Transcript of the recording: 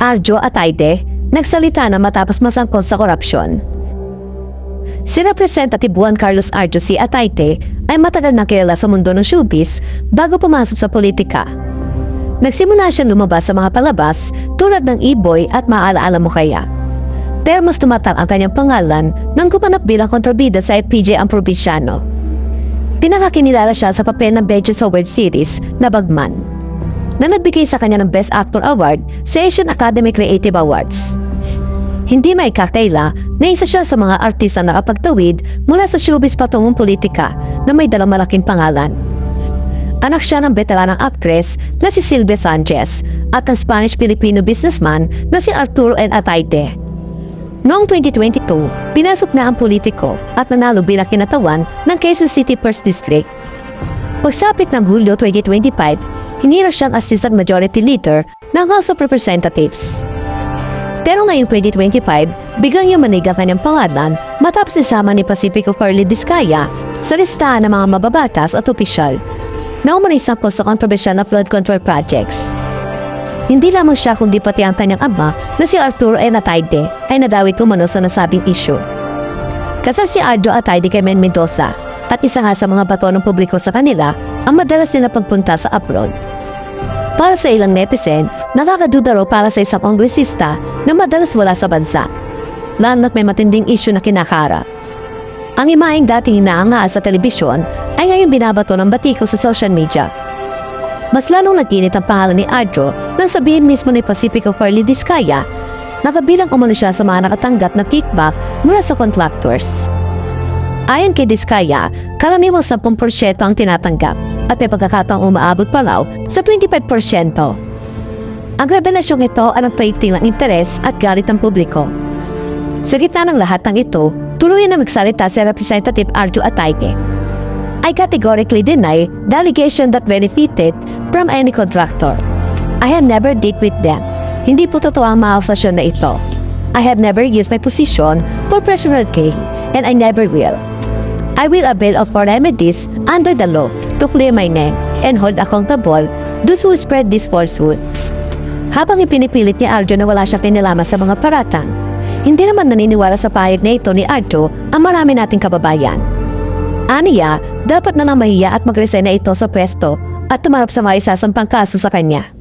Arjo Ataide, nagsalita na matapos masangkot sa korupsyon. Si Representative Juan Carlos Arjo C. Ataite ay matagal na kilala sa mundo ng showbiz bago pumasok sa politika. Nagsimula siyang lumabas sa mga palabas tulad ng E-Boy at Maalaala Mo Kaya. Pero mas tumatak ang kanyang pangalan nang gumanap bilang kontrabida sa FPJ ang probinsyano. Pinakakinilala siya sa papel ng Bejo sa web series na Bagman, na nagbigay sa kanya ng Best Actor Award sa Asian Academy Creative Awards. Hindi may kaktaila na isa siya sa mga artista na kapagtawid mula sa showbiz patungong politika na may dalang malaking pangalan. Anak siya ng veteranang actress na si Silvia Sanchez at ng Spanish-Filipino businessman na si Arturo N. Ataide. Noong 2022, pinasok na ang politiko at nanalo bilang kinatawan ng Quezon City First District. Pagsapit ng Hulyo 2025, hinira siyang Assistant Majority Leader ng House of Representatives. Pero ngayong 2025, biglang yung manig ang kanyang pangalan matapos isama ni Pacifico Carly Discaya sa listahan ng mga mababatas at opisyal na umanay sangkot sa kontrobersyal na flood control projects. Hindi lamang siya kundi pati ang kanyang ama na si Arturo N. Ataide ay nadawit kumano sa nasabing issue. Kasal si Ardo Ataide kay Men Mendoza at isa nga sa mga bato ng publiko sa kanila ang madalas nila pagpunta sa abroad. Para sa ilang netizen, nakakaduda raw para sa isang kongresista na madalas wala sa bansa. Lalo na't may matinding issue na kinakara. Ang imaing dating inaanga sa telebisyon ay ngayon binabato ng batiko sa social media. Mas lalong nag-init ang pangalan ni Adro nang sabihin mismo ni Pacifico Carly Discaya na kabilang umano siya sa mga nakatanggap na kickback mula sa contractors. Ayon kay Discaya, karaniwang 10% ang tinatanggap at may pagkakataong umaabot pa raw sa 25%. Ang revelasyong ito ay nagpaigting ng interes at galit ng publiko. Sa gitna ng lahat ng ito, tuluyan na magsalita si Representative Arjo Ataike. I categorically deny the allegation that benefited from any contractor. I have never did with them. Hindi po totoo ang mga na ito. I have never used my position for personal gain and I never will. I will avail of remedies under the law to clear my name and hold accountable those who spread this falsehood. Habang ipinipilit ni Arjo na wala siyang kinalaman sa mga paratang, hindi naman naniniwala sa payag na ito ni Arjo ang marami nating kababayan. Aniya, dapat na nang mahiya at mag-resign na ito sa pwesto at tumarap sa mga isasampang kaso sa kanya.